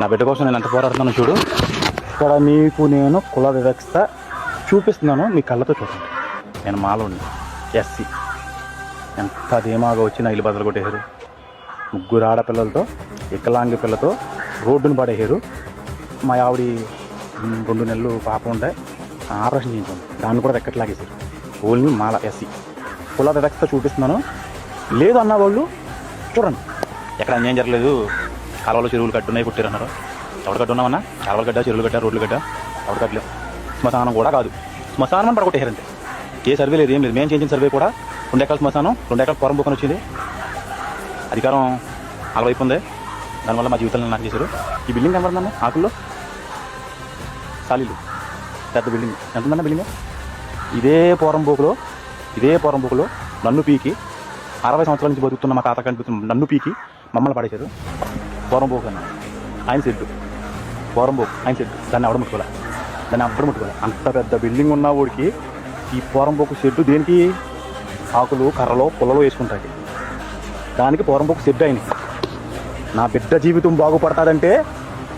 నా బిడ్డ కోసం నేను ఎంత పోరాడుతున్నాను చూడు. ఇక్కడ మీకు నేను కుల వివక్షత చూపిస్తున్నాను మీ కళ్ళతో చూడండి. నేను మాలోని ఎస్సీ. ఎంత ధీమాగా వచ్చి నా ఇల్లు బదులు కొట్టేశారు. ముగ్గురు ఆడపిల్లలతో వికలాంగి పిల్లతో రోడ్డును పడేశారు. మా ఆవిడ రెండు నెలలు పాప ఉండే ఆపరేషన్ చేయించాను. దాన్ని కూడా రెక్కట్లాగేశారు ఓన్లీ మాల ఎస్సీ. కుల వివక్షత చూపిస్తున్నాను. లేదు అన్న వాళ్ళు చూడండి. ఎక్కడ అన్యాయం జరగలేదు. కాలువలో చెరువులు కట్టున్నాయి పుట్టారన్నారు ఎవరు కట్టున్నామన్నా కాలువలు గడ్డ చెరువులు గడ్డ రోడ్లు గడ్డ? ఎవరు కట్టలేదు శ్మశానం కూడా కాదు. శ్మశానం అని పడగొట్టేశారంతే. ఏ సర్వే లేదు ఏం లేదు. మేము చేయించిన సర్వే కూడా రెండు ఎకరాల శ్మశానం రెండు ఎకరాల పొరం బుక్కని వచ్చింది. అధికారం అలవైపు ఉంది. దానివల్ల మా జీవితాలను నాకు చేశారు. ఈ బిల్డింగ్ కనబడుతుందన్న ఆకుల్లో? ఖాళీలు పెద్ద బిల్డింగ్. ఎంత ఉందన్న బిల్డింగ్? ఇదే పోరంబోకులో ఇదే పోరంబోకులో నన్ను పీకి అరవై సంవత్సరాల నుంచి బతుకుతున్న మా తాత కనిపిస్తున్న నన్ను పీకి మమ్మల్ని పడేశారు. పోరంబోకు అన్న ఆయన సెడ్డు. పోరంబోకు ఆయన సెడ్డు. దాన్ని ఎవడ ముట్టుకోలే. దాన్ని అవ్వడం ముట్టుకోలే. అంత పెద్ద బిల్డింగ్ ఉన్న వాడికి ఈ పోరంబోకు షెడ్డు దేనికి? ఆకులు కర్రలో పుల్లలో వేసుకుంటాయి. దానికి పోరంబోకు షెడ్ అయినాయి నా బిడ్డ జీవితం బాగుపడతాదంటే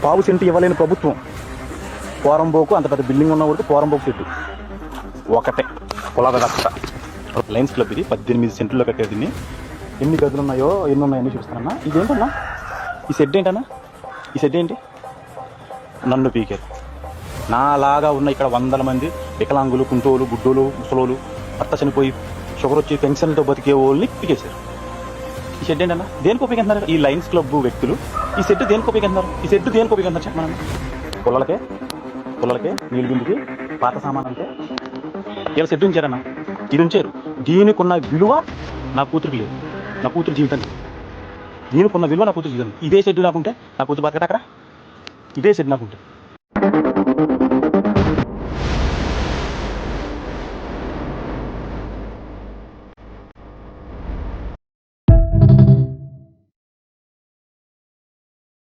పావు సెంటు ఇవ్వలేని ప్రభుత్వం. పోరంబోకు అంత పెద్ద బిల్డింగ్ ఉన్న ఊరికి పోరంబోకు షెడ్డు ఒకటే. కులాద లైన్స్ లయన్స్ క్లబ్ ఇది పద్దెనిమిది సెంట్లో కట్టేది ఎన్ని గదులు ఉన్నాయో ఎన్ని ఉన్నాయో అన్ని చూపిస్తానన్నా. ఇదేంటన్నా? ఈ షెడ్ ఏంటన్నా? ఈ షెడ్ ఏంటి? నన్ను పీకేది నాలాగా ఉన్న ఇక్కడ వందల మంది వికలాంగులు కుంటోలు గుడ్డోలు ముసలోలు భర్త చనిపోయి షుగర్ వచ్చి పెన్షన్తో బతికే వాళ్ళని పీకేశారు. ఈ షెడ్ ఏంటన్నా? దేనికి ఉపయోగిస్తున్నారు ఈ లైన్స్ క్లబ్ వ్యక్తులు. ఈ షెడ్ దేనికి ఉపయోగిస్తున్నారు ఈ షెడ్ దేనికి ఉపయోగిస్తున్నారు చెప్పమన్నా? పుల్లలకే? పుల్లలకే? నీళ్ళు బిందుకి? పాత సామాన్ అంటే ఇలా షెడ్ ఉంచారన్నా? ఇది ఉంచారు. దీనికి ఉన్న విలువ నా కూతురికి లేదు. నా కూతురు జీవితానికి. నేను కొన్న విలువ నా కూతురు ఇదే షెడ్ నాకుంటే నా కూతురు బతకట అక్కడ ఇదే షెడ్ నాకుంటే